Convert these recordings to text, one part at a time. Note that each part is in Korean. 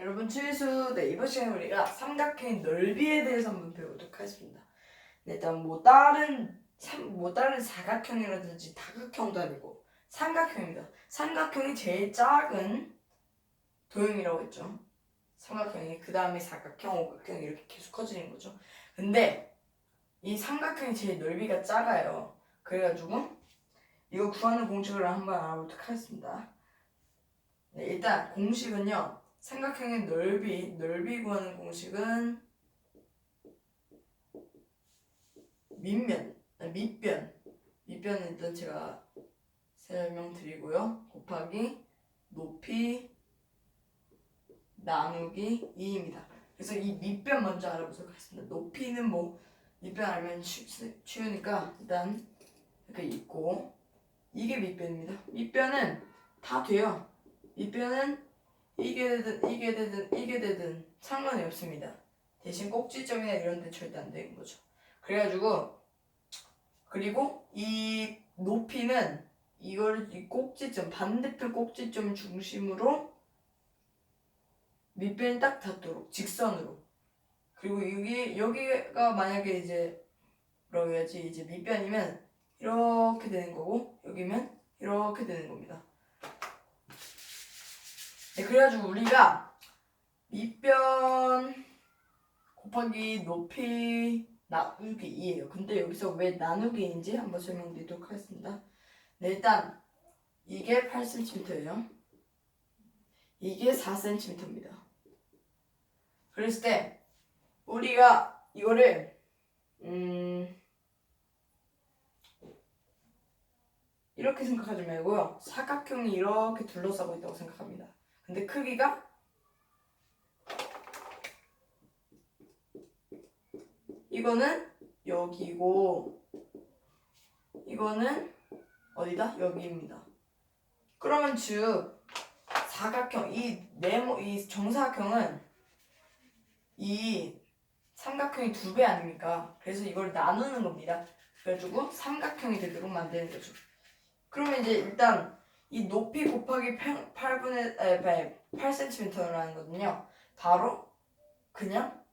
여러분 추리수 네 이번 시간에 우리가 삼각형의 넓이에 대해서 한번 배우도록 하겠습니다. 네, 일단 뭐 다른 삼, 뭐 다른 사각형이라든지 다각형도 아니고 삼각형입니다. 삼각형이 제일 작은 도형이라고 했죠. 삼각형이 그 다음에 사각형, 오각형 이렇게 계속 커지는 거죠. 근데 이 삼각형이 제일 넓이가 작아요. 그래가지고 이거 구하는 공식을 한번 알아보도록 하겠습니다. 네, 일단 공식은요. 삼각형의 넓이, 넓이 구하는 공식은 밑면, 아, 밑변, 밑변은 일단 제가 설명드리고요. 곱하기 높이 나누기 2입니다. 그래서 이 밑변 먼저 알아보도록 하겠습니다. 높이는 뭐 밑변 알면 쉬, 쉬우니까 일단 이렇게 있고 이게 밑변입니다. 밑변은 다 돼요. 밑변은 이게 되든 이게 되든 이게 되든 상관이 없습니다. 대신 꼭지점이나 이런 데 절대 안 되는 거죠. 그래가지고 그리고 이 높이는 이걸 이 꼭지점 반대편 꼭지점 중심으로 밑변이 딱 닿도록 직선으로 그리고 여기 여기가 만약에 이제 뭐라고 해야지 이제 밑변이면 이렇게 되는 거고 여기면 이렇게 되는 겁니다. 네, 그래가지고 우리가 밑변 곱하기 높이 나누기 2예요. 근데 여기서 왜 나누기인지 한번 설명드리도록 하겠습니다. 네, 일단 이게 8cm예요. 이게 4cm입니다. 그랬을 때 우리가 이거를 음 이렇게 생각하지 말고요. 사각형이 이렇게 둘러싸고 있다고 생각합니다. 근데 크기가 이거는 여기고 이거는 어디다? 여기입니다. 그러면 즉 사각형 이 네모 이 정사각형은 이 삼각형이 두 배 아닙니까? 그래서 이걸 나누는 겁니다. 그래가지고 삼각형이 되도록 만드는 거죠. 그러면 이제 일단 이 높이 곱하기 8분의 8cm라는 거는요. 바로 그냥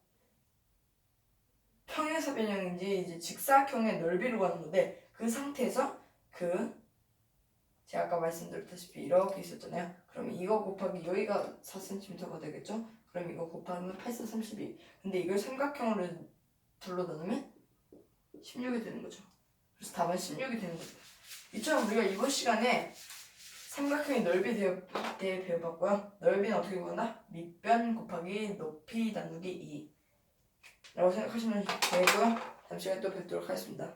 평행사 변형인지 이제 직사각형의 넓이로 가는 건데 그 상태에서 그 제가 아까 말씀드렸다시피 이렇게 있었잖아요. 그럼 이거 곱하기 여기가 4cm가 되겠죠? 그럼 이거 곱하면 8, 4, 32. 근데 이걸 삼각형으로 둘러 나누면 16이 되는 거죠. 그래서 답은 16이 되는 거죠. 이처럼 우리가 이번 시간에 삼각형의 대해, 대해 배워봤고요. 넓이는 어떻게 구한다? 밑변 곱하기 높이 나누기 2 라고 생각하시면 되고요. 다음 시간에 또 뵙도록 하겠습니다.